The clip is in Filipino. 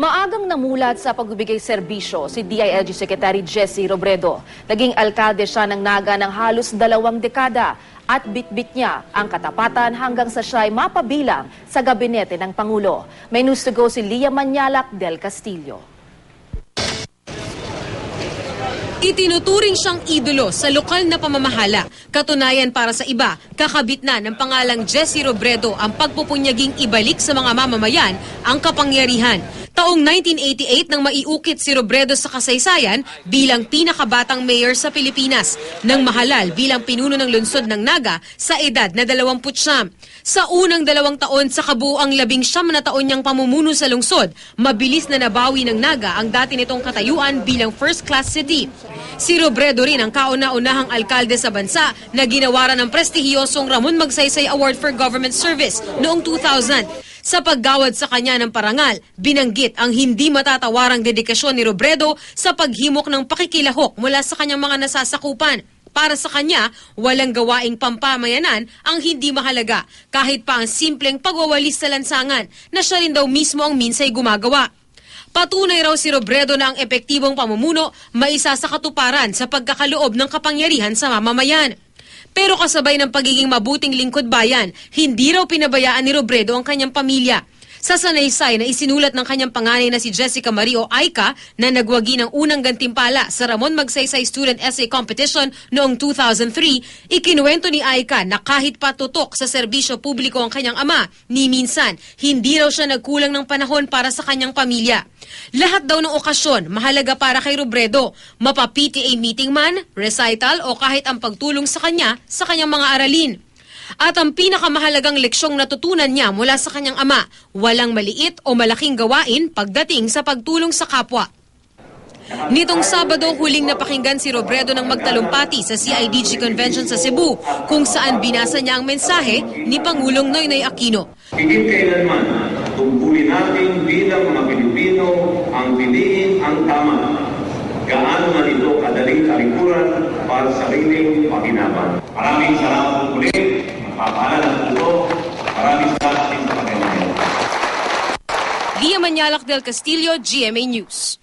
Maagang namulat sa pagbibigay serbisyo si DILG Secretary Jesse Robredo. Naging alkalde siya ng Naga ng halos dalawang dekada at bitbit niya ang katapatan hanggang sa siya ay mapabilang sa gabinete ng Pangulo. May news to go si Lia Manyalak del Castillo. Itinuturing siyang idolo sa lokal na pamamahala. Katunayan para sa iba, kakabit na ng pangalang Jesse Robredo ang pagpupunyaging ibalik sa mga mamamayan ang kapangyarihan. Taong 1988 nang maiukit si Robredo sa kasaysayan bilang pinakabatang mayor sa Pilipinas, nang mahalal bilang pinuno ng lungsod ng Naga sa edad na 20 Sa unang dalawang taon sa kabuuang labing siyam na taon niyang pamumuno sa lungsod, mabilis na nabawi ng Naga ang dati nitong katayuan bilang first-class city. Si Robredo rin ang kauna-unahang alkalde sa bansa na ginawaran ng prestihiyosong Ramon Magsaysay Award for Government Service noong 2000. Sa paggawad sa kanya ng parangal, binanggit ang hindi matatawarang dedikasyon ni Robredo sa paghimok ng pakikilahok mula sa kanyang mga nasasakupan. Para sa kanya, walang gawaing pampamayanan ang hindi mahalaga, kahit pa ang simpleng pagwawalis sa lansangan na siya rin daw mismo ang minsay gumagawa. Patunay raw si Robredo na ang epektibong pamumuno maisa sa katuparan sa pagkakaloob ng kapangyarihan sa mamamayan. Pero kasabay ng pagiging mabuting lingkod bayan, hindi raw pinabayaan ni Robredo ang kanyang pamilya. Sa sanaysay na isinulat ng kanyang panganay na si Jessica Mario Aika na nagwagi ng unang gantimpala sa Ramon Magsaysay Student Essay Competition noong 2003, ikinuwento ni Aika na kahit patutok sa serbisyo publiko ang kanyang ama, ni minsan, hindi raw siya nagkulang ng panahon para sa kanyang pamilya. Lahat daw ng okasyon mahalaga para kay Robredo, mapa-PTA meeting man, recital o kahit ang pagtulong sa kanya sa kanyang mga aralin. At ang pinakamahalagang leksyong natutunan niya mula sa kanyang ama, walang maliit o malaking gawain pagdating sa pagtulong sa kapwa. Nitong Sabado, huling napakinggan si Robredo ng magtalumpati sa CIDG Convention sa Cebu, kung saan binasa niya ang mensahe ni Pangulong Noynoy Aquino. Higit kailanman, tungkulin natin bilang mga Pilipino ang piliin ang tama. Lia Manyalak del Castillo, GMA News.